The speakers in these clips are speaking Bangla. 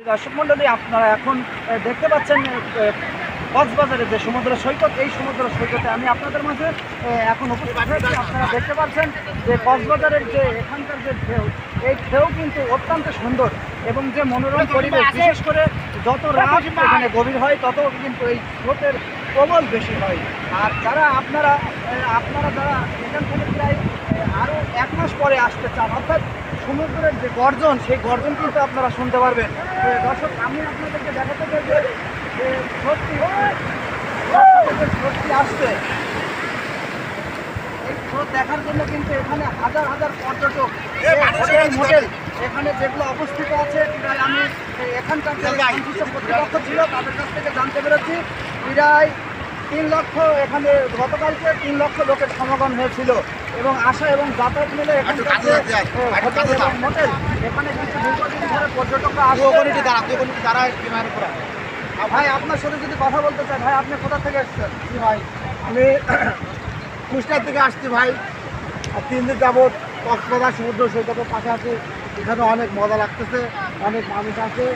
দর্শক মন্ডলী আপনারা এখন দেখতে পাচ্ছেন আহ, কক্সবাজারে যে সমুদ্র সৈকত এই সমুদ্র সৈকতে আমি আপনাদের মাঝে এখন উপস্থিত হয়েছি। আপনারা দেখতে পাচ্ছেন যে কক্সবাজারের যে এখানকার যে ঢেউ এই ঢেউ কিন্তু অত্যন্ত সুন্দর এবং যে মনোরম পরিবেশ বিশেষ করে যত রাত এখানে গভীর হয় তত কিন্তু এই স্রোতের প্রবল বেশি হয়। আর যারা আপনারা আপনারা যারা এখান থেকে প্রায় আরও এক মাস পরে আসতে চান অর্থাৎ সমুদ্রের যে গর্জন সেই গর্জন কিন্তু আপনারা শুনতে পারবেন। দর্শক আমি আপনাদেরকে দেখাতে চাই যে সত্যি সত্যি আসছে। স্রোত দেখার জন্য কিন্তু এখানে হাজার হাজার পর্যটক হোটেল এখানে যেগুলো অবস্থিত আছে প্রায় আমি এখানকার যে কর্তৃপক্ষ ছিল তাদের কাছ থেকে জানতে পেরেছি। প্রায় তিন লক্ষ এখানে গতকালকে তিন লক্ষ লোকের সমাগম হয়েছিল এবং আসা এবং যাতায়াত মিলে এখানকার যে হোটেল এখানে কিন্তু দীর্ঘদিন ধরে পর্যটকরা আসছে। ভাই আপনার সাথে যদি কথা বলতে চাই ভাই আপনি কোথা থেকে এসেছেন? ভাই আমি কুষ্টিয়া থেকে আসছি ভাই। আর তিন দিন যাবৎ কক্সবাজার সমুদ্র সৈকতের পাশে আছি এখানে অনেক মজা লাগতেছে অনেক মানুষ আছে।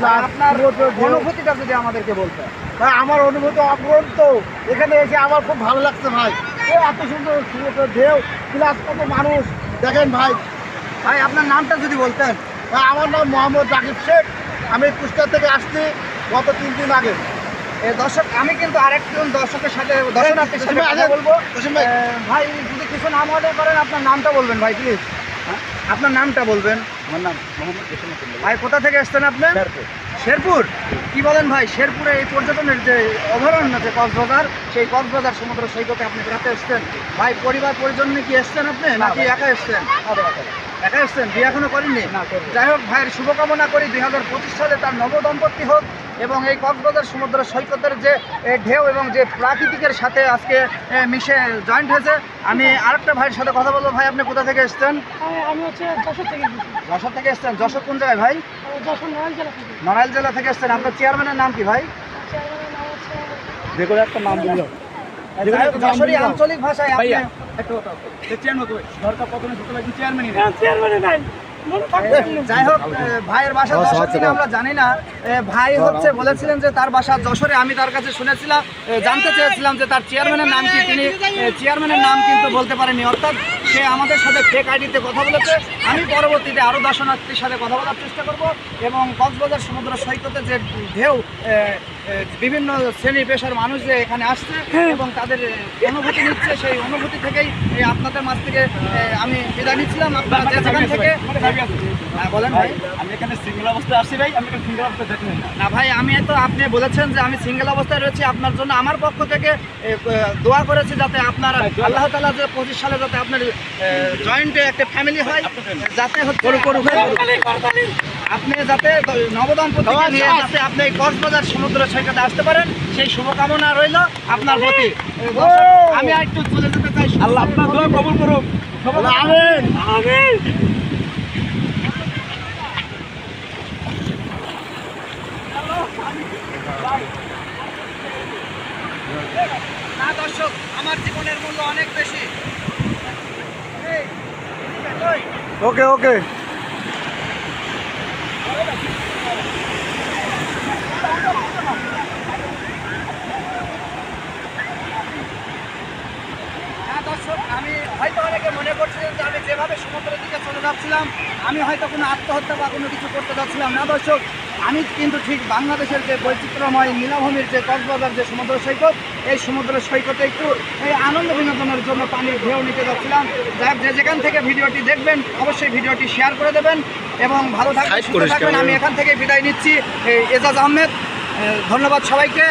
আপনার অনুভূতিটা যদি আমাদেরকে বলতেন। ভাই আমার অনুভূতি অপরন্ত এখানে এসে আমার খুব ভালো লাগছে ভাই। এত সুন্দর সমুদ্র ঢেউ প্লাস কত মানুষ। দেখেন ভাই। ভাই আপনার নামটা যদি বলতেন। ভাই আমার নাম মোহাম্মদ রাকিব শেখ। আমি কুষ্টিয়া থেকে আসছি গত তিন দিন আগে। এ, দর্শক আমি কিন্তু আরেকজন দর্শকের সাথে দর্শনার্থীর সাথে বলব। ভাই। ভাই যদি কিছু নাম অর্ডার করেন আপনার নামটা বলবেন ভাই প্লিজ আপনার নামটা বলবেন? আমার নাম মোহাম্মদ ভাই কোথা থেকে এসছেন আপনি? শেরপুর। কি বলেন ভাই শেরপুরে এই পর্যটনের যে অভয়ারণ্য যে কক্সবাজার সেই কক্সবাজার সমুদ্র সৈকতে আপনি বেড়াতে এসছেন? ভাই পরিবার পরিজন নিয়ে কি এসছেন আপনি নাকি। একা এসছেন? একা এসছেন? বিয়ে এখনও করেননি? না, যাই হোক ভাইয়ের শুভকামনা করি। দুই হাজার পঁচিশ সালে তার নবদম্পতি হোক এবং এই কক্সবাজার সমুদ্র সৈকতের যে ঢেউ এবং যে প্রাকৃতিকের সাথে আজকে মিশে জয়েন্ট হয়েছে আমি আরেকটা ভাইয়ের সাথে কথা বলব। ভাই আপনি কোথা থেকে এসছেন? আমি- আমি হচ্ছে যশোর থেকে যশোর থেকে এসছেন। যশোর কোন জায়গায় ভাই? যশোর নড়াইল জেলা থেকে। নড়াইল জেলা থেকে এসছেন। আপনার চেয়ারম্যানের নাম কি ভাই? চেয়ারম্যানের যে কোনো একটা নাম হোক, যশোরী আঞ্চলিক ভাষায় আপনি চেয়ারম্যানের। যাই হোক ভাইয়ের বাসা যশোর কিনা আমরা জানি না। ভাই হচ্ছে বলেছিলেন যে তার বাসা যশোরে আমি তার কাছে শুনেছিলাম জানতে চেয়েছিলাম যে তার চেয়ারম্যানের নাম কি তিনি চেয়ারম্যানের নাম কিন্তু বলতে পারেনি। অর্থাৎ সে আমাদের সাথে ফেক আইডিতে কথা বলেছে। আমি পরবর্তীতে আরও দর্শনার্থীর সাথে কথা বলার চেষ্টা করব এবং কক্সবাজার সমুদ্র সৈকতে যে ঢেউ বিভিন্ন শ্রেণি পেশার মানুষ যে এখানে আসছে এবং তাদের অনুভূতি নিচ্ছে সেই অনুভূতি থেকেই এ, আপনাদের মাঝ থেকে আমি বিদায় নিচ্ছিলাম আপনারা যে থেকে। হ্যাঁ, বলেন ভাই। আমি এখানে সিঙ্গেল অবস্থায় আসছি ভাই আমি সিঙ্গেল অবস্থায় না ভাই আমি তো আপনি বলেছেন যে আমি সিঙ্গেল অবস্থায় রয়েছি আপনার জন্য আমার পক্ষ থেকে দোয়া করেছি যাতে আপনার আল্লাহ তালা যে পঁচিশ সালে যাতে আপনার জয়েন্টে একটা ফ্যামিলি হয় যাতে হচ্ছে আপনি যাতে নবদম্পতি নিয়ে যাতে আপনি কক্সবাজার সমুদ্র সৈকতে আসতে পারেন সেই শুভকামনা রইল আপনার প্রতি। আমি আর একটু চলে যেতে চাই আল্লাহ আপনার দোয়া কবুল করুক। আমিন। আমিন। না দর্শক আমার জীবনের মূল্য অনেক বেশি। ওকে ওকে হ্যাঁ দর্শক আমি হয়তো অনেকে মনে করছিলেন যে আমি যেভাবে সমুদ্রের দিকে চলে যাচ্ছিলাম আমি হয়তো কোনো আত্মহত্যা বা কোনো কিছু করতে যাচ্ছিলাম না দর্শক। আমি কিন্তু ঠিক বাংলাদেশের যে বৈচিত্র্যময় নীলাভূমির যে কক্সবাজার যে সমুদ্র সৈকত এই সমুদ্র সৈকতে একটু এই আনন্দ বিনোদনের জন্য পানির ঢেউ নিতে যাচ্ছিলাম। যাই হোক, যে যেখান থেকে ভিডিওটি দেখবেন অবশ্যই ভিডিওটি শেয়ার করে দেবেন এবং ভালো থাকবেন আমি এখান থেকে বিদায় নিচ্ছি এজাজ আহমেদ। ধন্যবাদ সবাইকে।